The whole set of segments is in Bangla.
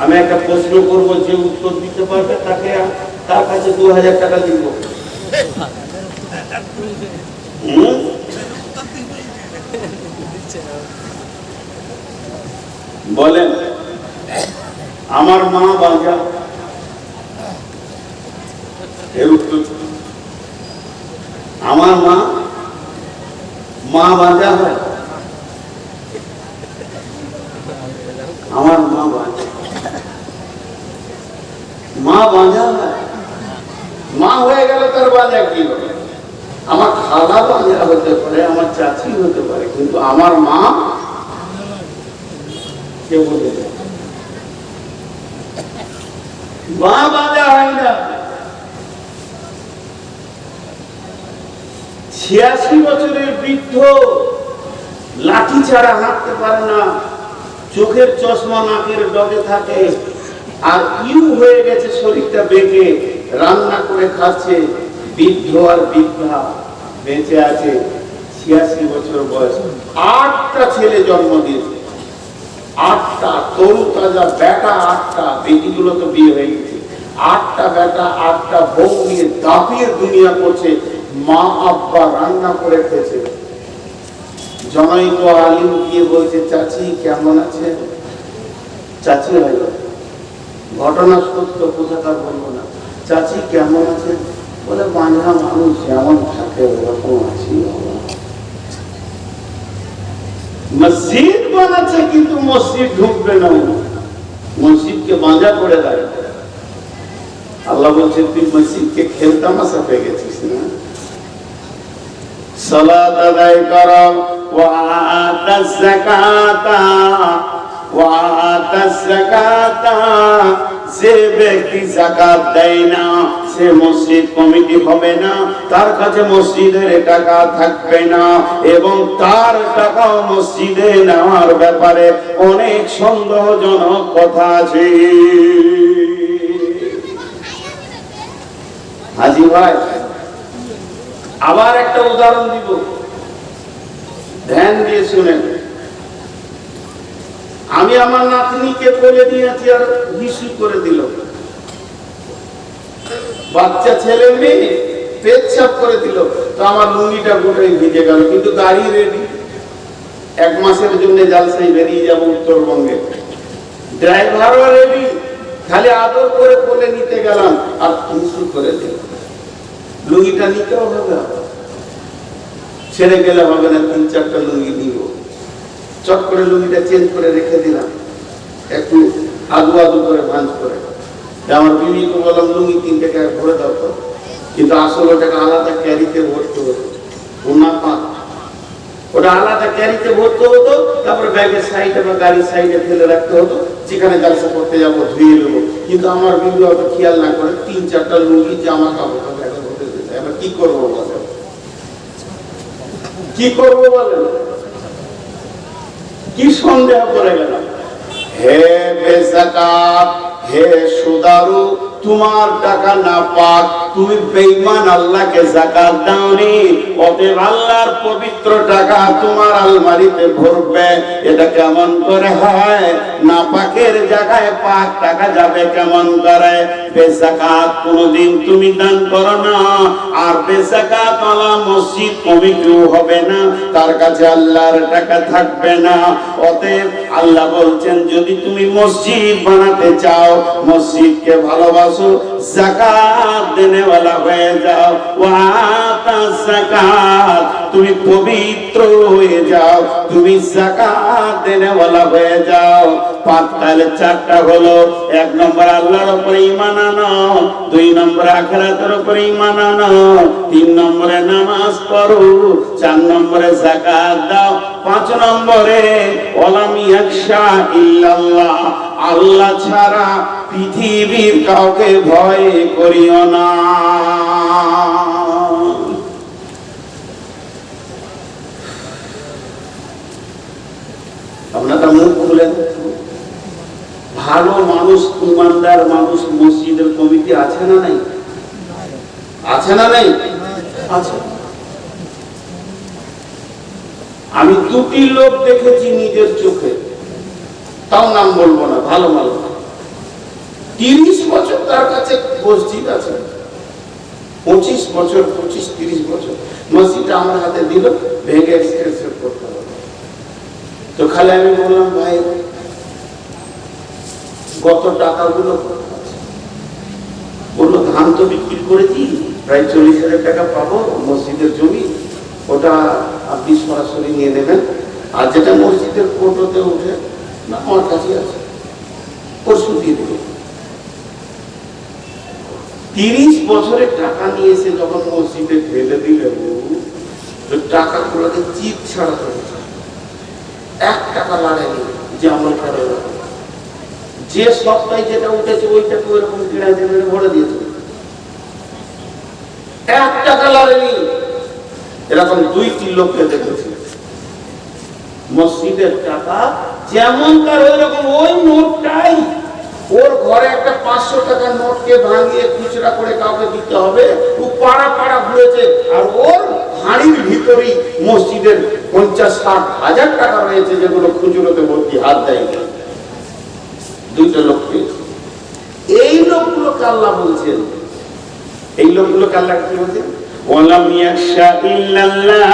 আমি একটা প্রশ্ন করব যে উত্তর দিতে পারবে তাকে? তার কাছে দু হাজার টাকা দিব বলেন, আমার মা বাজা। এর উত্তর। আমার মা মা বাজা হয়। আমার মা বাজা মা হয়ে গেল তার কি হবে? আমার হতে পারে, আমার চাচি হতে পারে, কিন্তু আমার মা কে মা হয় না। ছিয়াশি বছরের বৃদ্ধ লাঠি ছাড়া হাঁটতে পারে না, চোখের চশমা নাকের ডগে থাকে। আর ইউ হয়ে গেছে শরীরটা বেঁকে রান্না করে খাচ্ছে। বৃদ্ধ আর বৃদ্ধা বেঁচে আছে ছিয়াশি বছর বয়স। আটটা ছেলে জন্ম দিয়েছে। আটটা তরু তাজা বেটা আটটা, বেটিগুলো তো বিয়ে হয়ে গেছে। আটটা বেটা, আটটা বউ নিয়ে দাপিয়ে দুনিয়া করছে। মা, আব্বা রান্না করে খেয়েছে। জনাই তো আলিম গিয়ে বলছে, চাচি, কেমন আছে চাচি হয়ে ঘটনা সত্য কোথাকার বলব না। চাচি কেমন আছে বলে বাঁধা মানুষ যেমন থাকে, ওরকম আছি মসজিদ বানাচ্ছে, কিন্তু মসজিদ ঢুকবে না। মসজিদকে বাঁধা করে দাঁড়াবে আল্লাহ বলছে তুই মসজিদকে খেলতামাশা পেয়ে গেছিস না? সালাত আদায় করো। ওয়াতা যাকাতা। ওয়াতা যাকাতা যে ব্যক্তি যাকাত দেয় না, সে মসজিদ কমিটি হবে না, তার কাছে টাকা থাকবে না, এবং তার মসজিদে নেওয়ার ব্যাপারে অনেক সন্দেহজনক কথা আছে। হাজি ভাই, আবার একটা উদাহরণ দিব। ধ্যান দিয়ে শুনেন। আমি আমার নাতনিকে বলে দিয়েছি আর হিসু করে দিল। বাচ্চা ছেলে মেয়ে পেচ্ছাপ করে দিল। তো আমার লুঙ্গিটা গোটাই ভিজে গেল, কিন্তু গাড়ি রেডি এক মাসের জন্য জালসাই বেরিয়ে যাব উত্তরবঙ্গে। ড্রাইভারও রেডি খালি আদর করে বলে নিতে গেলাম, আর হিসু করে দিল। লুঙ্গিটা নিতেও হবে। ছেড়ে গেলে হবে না, তিন চারটা লুঙ্গি নিব। চট করে লুঙ্গিটা চেঞ্জ করে রেখে দিলাম। একটু আদু আদু করে ভাঁজ করে। আমার বিবিকে বললাম, লুঙ্গি তিন টাকা ভরে দাও তো। কিন্তু আসল ওটাকে আলাদা ক্যারিতে ভরতে হতো। ওনা পাঁচ ওটা আলাদা ক্যারিতে ভরতে হতো, তারপরে ব্যাগের সাইডে বা গাড়ির সাইডে ফেলে রাখতে হতো, যেখানে জালসা করতে যাব, ধুয়ে নেব। কিন্তু আমার বিবি অত খেয়াল না করে তিন চারটা লুঙ্গি, জামা কাপড় ব্যাগে দিতে এবার কি করব বলে কি করব বলেন? কি সন্দেহ করে গেল? হে বেজাকাত হে সুদারু তোমার টাকা না পাক তুমি বেঈমান, আল্লাহকে যাকাত দাওনি। অতএব আল্লাহর পবিত্র টাকা তোমার আলমারিতে ভরবে। এটা কেমন করে হয়? না পাকের জায়গায় পাক টাকা যাবে কেমন করে? বেজাকাত কোনোদিন তুমি দান করো না। আর বেজাকাত আলা মসজিদ কমিটিও হবে না। তার কাছে আল্লাহর টাকা থাকবে না। অতএব আল্লাহ বলছেন, যদি তুমি মসজিদ বানাতে চাও, মসজিদকে ভালোবাসো। জাকাত দেনেওয়ালা হয়ে যাও। ওয়াতা জাকাত, তুমি পবিত্র হয়ে যাও। তুমি জাকাত দেনেওয়ালা হয়ে যাও। পাঁচ তাহলে চারটা হলো। এক নম্বর আল্লাহর উপরে ঈমান আনো। দুই নম্বর আখিরাতের উপরে ঈমান আনো। তিন নম্বরে নামাজ পড়ো। চার নম্বরে যাকাত দাও। পাঁচ নম্বরে ওলাম ইল্লাল্লাহ। আল্লাহ ছাড়া পৃথিবীর কাউকে ভয় করিও না। আপনারা মুখ খুলেন। ভালো মানুষ, ইমানদার মানুষ মসজিদের কমিটি আছে না নাই? আছে না নাই? আছে। আমি দুটি লোক দেখেছি নিজের চোখে। তাও নাম বলব না, ভালো ভালো তিরিশ বছর তার কাছে মসজিদ আছে। পঁচিশ বছর, পঁচিশ, তিরিশ বছর। মসজিদটা আমার হাতে দিল, ভেঙে তো খালি আমি বললাম, ভাই কত টাকাগুলো বলল, ধান তো বিক্রি করেছি, প্রায় চল্লিশ হাজার টাকা পাবো, মসজিদের জমি, ওটা আপনি সরাসরি নিয়ে নেবেন। আর যেটা মসজিদের কোটোতে উঠে না, আমার কাছে আছে। পরশু দিয়ে দেবে তিরিশ বছরের টাকা নিয়ে এসে যখন মসজিদে ঢেলে দিলে তো টাকাগুলোকে চিপ ছাড়া এক টাকা লাগেনি যে আমল করে যে সপ্তাহে যেটা উঠেছে ওইটাকে ওইরকম কিনা দেবে ভরে দিয়েছে। এক টাকা লাগেনি এরকম দুই তিন লোককে দেখেছি। মসজিদের টাকা যেমন তার ওই রকম ওই নোটটাই। ওর ঘরে একটা পাঁচশো টাকার নোটকে ভাঙিয়ে খুচরা করে কাউকে দিতে হবে, ও পাড়া পাড়া ঘুরেছে। আর ওর হাড়ির ভিতরেই মসজিদের পঞ্চাশ ষাট হাজার টাকা রয়েছে, যেগুলো খুচরোতে ভর্তি হাত দেয়নি। দুইটা লোক এই লোকগুলো কাল্লা বলছেন। এই লোকগুলো কাল্লা কি বলছেন? ওয়ালাম ইয়াশা ইল্লাল্লাহ।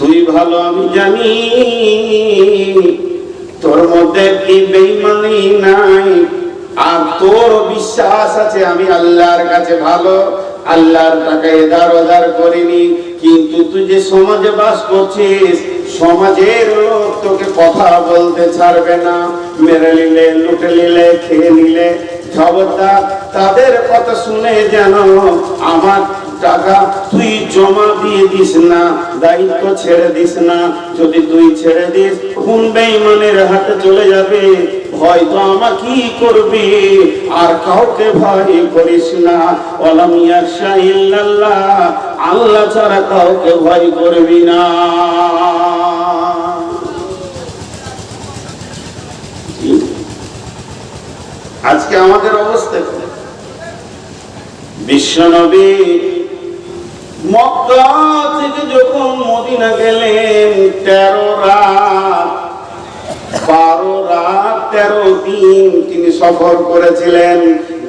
তুই ভালো, আমি জানি। তোর মধ্যে কি বেইমানি নাই? আর তোর বিশ্বাস আছে, আমি আল্লাহর কাছে ভালো, আল্লাহর টাকা এদার ওদার করিনি। কিন্তু তুই যে সমাজে বাস করছিস, সমাজের লোক তোকে কথা বলতে ছাড়বে না। মেরে নিলে, লুটে নিলে, খেয়ে নিলে খবরদার, তাদের কথা শুনে যেন আমার টাকা তুই জমা দিয়ে দিস না, দায়িত্ব ছেড়ে দিস না। যদি তুই ছেড়ে দিস কোন বেঈমানের হাতে চলে যাবে। হয়তো তো আমা কি করবি, আর কাউকে ভয় করিস না। ওলাম ইয়াশা ইল্লাল্লাহ, আল্লাহ ছাড়া কাউকে ভয় করবি না। আজকে আমাদের অবস্থা কি? বিশ্বনবী মক্কা থেকে যখন মদিনা গেলেন, তেরো রাত, বারো রাত, তেরো দিন তিনি সফর করেছিলেন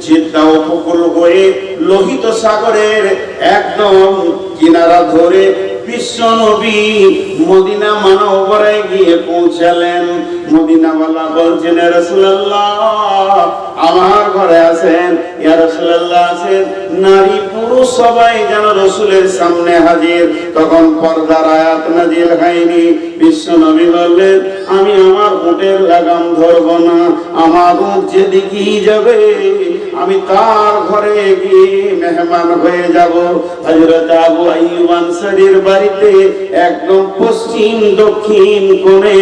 জিদ্দা উপকূল হয়ে লোহিত সাগরের একদম কিনারা ধরে বিশ্ব নবী মদিনা মানবরায় গিয়ে পৌঁছালেন। মদিনাওয়ালা বলছেন রসুল্লাহ আমার ঘরে আছেন, ইয়া রাসূলুল্লাহ আছেন। নারী পুরুষ সবাই যেন রসুলের সামনে হাজির। তখন পর্দার আয়াত নাজিল হয়নি। বিশ্ব নবী বললেন, আমি আমার উটের লাগাম ধরব না। আমার উট যেদিকেই যাবে, আমি তার ঘরে গিয়ে মেহমান হয়ে যাব। হযরত আবু আইয়ুব আনসারীর বাড়িতে একদম পশ্চিম দক্ষিণ কোণে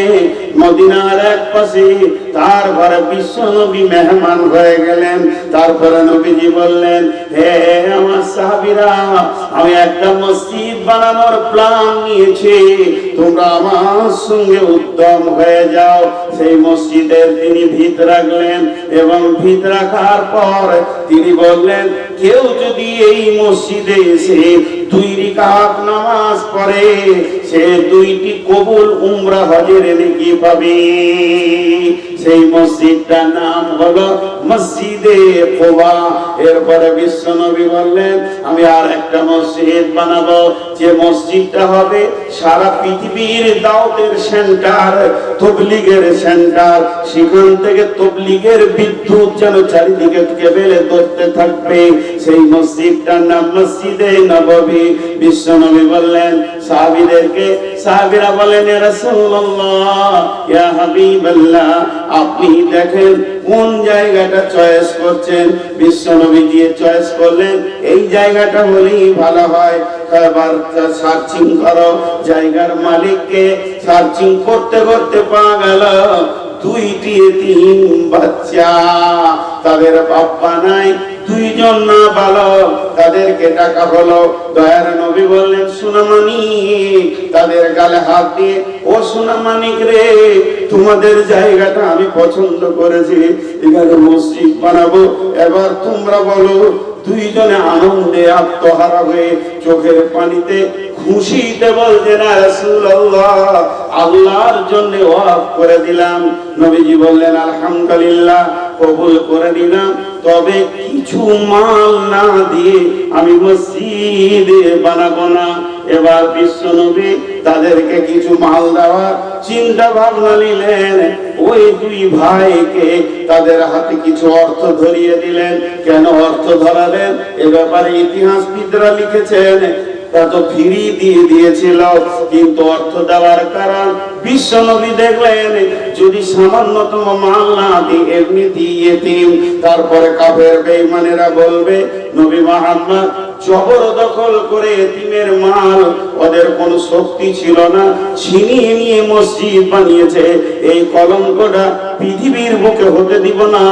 মদিনার এক পাশে তার ঘরে বিশ্ব নবী মেহমান হয়ে গেলেন। তারপরে নবীজি বললেন হে আমার সাহাবিরা আমি একটা মসজিদ বানানোর প্ল্যান নিয়েছি। তোমরা আমার সঙ্গে উদ্যম হয়ে যাও। সেই মসজিদের তিনি ভিত রাখলেন এবং ভিত রাখার পর তিনি বললেন, কেউ যদি এই মসজিদে এসে দুই রিকাত নামাজ পড়ে, সে দুইটি কবুল উমরা হজের নেকি পাবে। সেই মসজিদটার নাম হলো মসজিদে কোবা এরপরে বিশ্ব নবী বললেন, আমি আর একটা মসজিদ বানাবো। যে মসজিদটা হবে, সারা পৃথিবীর দাওতের সেন্টার, তবলিগের সেন্টার। সেখান থেকে তবলিগের বিদ্যুৎ যেন চারিদিকে কেবেলে ধরতে থাকবে। সেই মসজিদটার নাম মসজিদে নববী। বিশ্বনবী বললেন সাহাবীদেরকে সাহাবীরা বলেন ইয়া হাবিবাল্লাহ, আপনি দেখেন কোন জায়গাটা চয়েস করছেন? বিশ্ব দিয়ে চয়েস করলেন, এই জায়গাটা হলেই ভালো হয়। এবার সার্চিং করো, জায়গার মালিককে সার্চিং করতে করতে পাওয়া গেল, দুইটি তিন বাচ্চা। তাদের বাপ্পা নাই দুইজন না বালক তাদেরকে টাকা হলো। দয়ার নবী বললেন সুনামানি তাদের গালে হাত দিয়ে, ও সুনামানিক রে, তোমাদের জায়গাটা আমি পছন্দ করেছি। এখানে মসজিদ বানাবো। এবার তোমরা বলো, দুইজনে আনন্দে আত্মহারা হয়ে চোখের পানিতে খুশিতে বলছেন রাসূলুল্লাহ, আল্লাহর জন্য ওয়াফ করে দিলাম। নবীজি বললেন, আলহামদুলিল্লাহ, কবুল করে নিলাম। তবে কিছু মাল না দিয়ে আমি মসজিদে বানাবো না। এবার বিশ্ব নবী তাদেরকে কিছু মাল দেওয়ার চিন্তা ভাবনা নিলেন। ওই দুই ভাইকে তাদের হাতে কিছু অর্থ ধরিয়ে দিলেন। কেন অর্থ ধরালেন? এ ব্যাপারে ইতিহাসবিদরা লিখেছেন তা তো ফিরি দিয়ে দিয়েছিল। কিন্তু অর্থ দেওয়ার কারণ বিশ্ব নবী দেখলেন, যদি সামান্যতম মাল না দিই এমনি দিয়ে দিন, তারপরে কাফের বেঈমানেরা বলবে, নবী মোহাম্মদ জবরদখল করে এতিমের মাল ওদের কোনো শক্তি ছিল না। ছিনিয়ে নিয়ে মসজিদ বানিয়েছে। এই কলঙ্কটা পৃথিবীর বুকে হতে দিব না,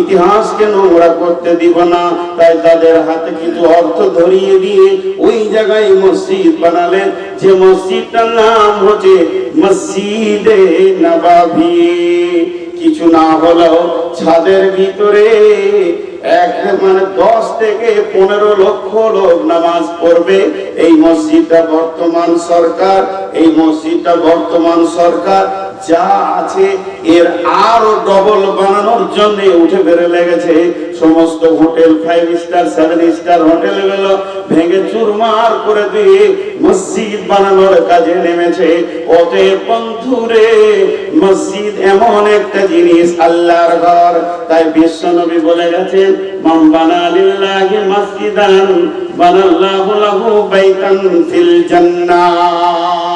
ইতিহাসকে নোংরা করতে দিব না। তাই তাদের হাতে কিছু অর্থ ধরিয়ে দিয়ে ওই জায়গায় মসজিদ বানালেন। যে মসজিদটার নাম হচ্ছে মসজিদে নবাবি। কিছু না হলেও ছাদের ভিতরে এক মানে দশ থেকে পনেরো লক্ষ লোক নামাজ পড়বে। এই মসজিদটা বর্তমান সরকার, এই মসজিদটা বর্তমান সরকার। যা আছে, এর আরও ডবল বানানোর জন্য উঠে বেড়ে লেগেছে। সমস্ত hotel five star seven star হোটেলগুলো ভেঙে চুরমার করে দিয়ে মসজিদ বানানোর কাজে নেমেছে। অতএব বন্ধুরে, মসজিদ এমন একটা জিনিস আল্লাহর ঘর। তাই বিশ্ব নবী বলে গেছেন, মান বানা মসজিদান, বানাল্লাহু লাহু বাইতান ফিল জান্নাহ।